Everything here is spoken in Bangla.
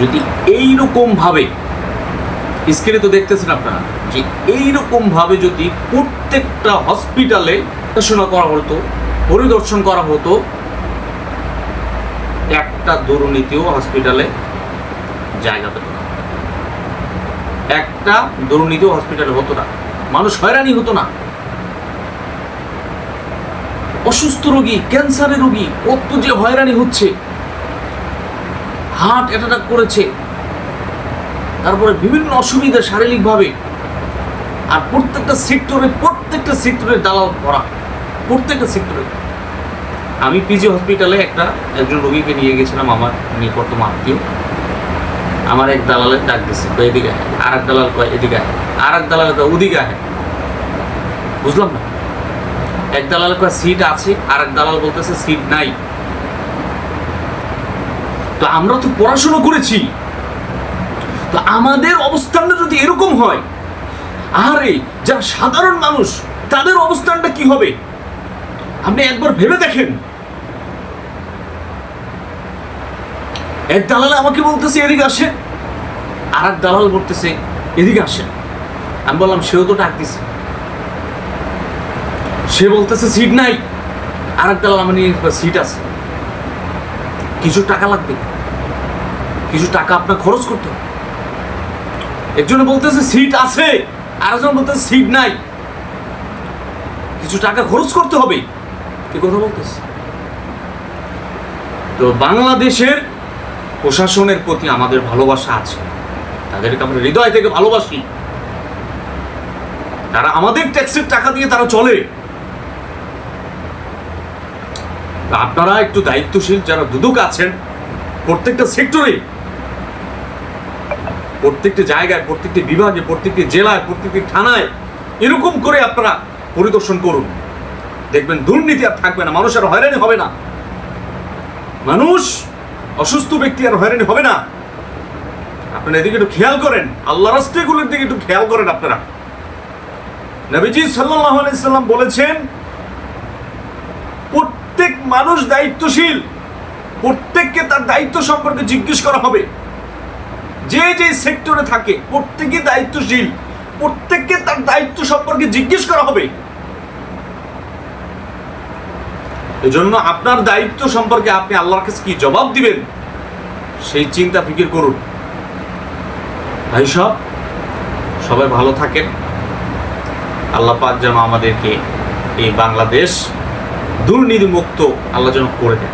যদি এইরকমভাবে স্ক্রিনে তো দেখতেছেন আপনারা, যে এইরকমভাবে যদি প্রত্যেকটা হসপিটালে দেখাশোনা করা হতো, পরিদর্শন করা হতো, একটা দুর্নীতিও হসপিটালে জায়গা পেত না। একটা দুর্নীতিও হসপিটালে হতো না। মানুষ হয়রানি হতো না। অসুস্থ রোগী ক্যান্সারের রোগী, কত যে হয়রানি হচ্ছে। হার্ট অ্যাটাক করেছে। তারপরে বিভিন্ন অসুবিধা শারীরিকভাবে। আর প্রত্যেকটা সেক্টরে প্রত্যেকটা সেক্টরে দালাল ভরা। প্রত্যেকটা সেক্টরে। আমি পিজি হসপিটালে একটা একজন রোগীকে নিয়ে গেছিলাম, আমার নিকটতম আত্মীয়। আমার এক দালালের ডাক দিচ্ছে কয় এদিকে আর এক দালাল কয়, এদিকে আয়। আর এক দালাল কয়, ওদিকে আয়। বুঝলাম না। এক দালাল কয়, সিট আছে। আর এক দালাল বলতেছে, সিট নাই। তো আমরা তো পড়াশোনা করেছি। তো আমাদের অবস্থানটা যদি এরকম হয় আরে যারা সাধারণ মানুষ, তাদের অবস্থানটা কি হবে? আপনি একবার ভেবে দেখেন। এক দালাল আমাকে বলতেছে, এদিকে আসেন। আর এক দালাল বলতেছে, এদিকে আসেন। আমি বললাম, সেও তো ডাক দিছে। সে বলতেছে, সিট নাই। আর এক দালাল, আমার সিট আছে। কিছু টাকা লাগবে? কিছু টাকা আপনার খরচ করতে হবে। একজনে বলতেছে, সিট আছে। আরেকজন বলতেছে, সিট নাই। কিছু টাকা খরচ করতে হবে। কি কথা বলতেছে। তো বাংলাদেশের প্রশাসনের প্রতি আমাদের ভালোবাসা আছে। তাদেরকে আমরা হৃদয় থেকে ভালোবাসি। তারা আমাদের ট্যাক্সের টাকা দিয়ে তারা চলে। আপনারা একটু দায়িত্বশীল যারা দুদক আছেন, প্রত্যেকটা সেক্টরে প্রত্যেকটি জায়গায়, প্রত্যেকটি বিভাগে, প্রত্যেকটি জেলায়, প্রত্যেকটি থানায় এরকম করে আপনারা পরিদর্শন করুন। দেখবেন দুর্নীতি আর থাকবে না, মানুষ আর হয়রানি হবে না। মানুষ অসুস্থ ব্যক্তি আর হয়রানি হবে না। আপনারা এদিকে একটু খেয়াল করেন, আল্লাহ রাস্তাগুলোর দিকে একটু খেয়াল করেন আপনারা। নবীজি আলাইহি সাল্লাম বলেছেন, প্রত্যেক মানুষ দায়িত্বশীল, প্রত্যেককে তার দায়িত্ব সম্পর্কে জিজ্ঞেস করা হবে। যে যে সেক্টরে থাকে, প্রত্যেকে দায়িত্বশীল, প্রত্যেককে তার দায়িত্ব সম্পর্কে জিজ্ঞেস করা হবে। এজন্য আপনার দায়িত্ব সম্পর্কে আপনি আল্লাহর কাছে কি জবাব দিবেন, সেই চিন্তা ফিকির করুন। ভাই সব সবাই ভালো থাকেন। আল্লাহ পাক যেন আমাদেরকে এই বাংলাদেশ দুর্নীতিমুক্ত আল্লাহ যেন করে দেন।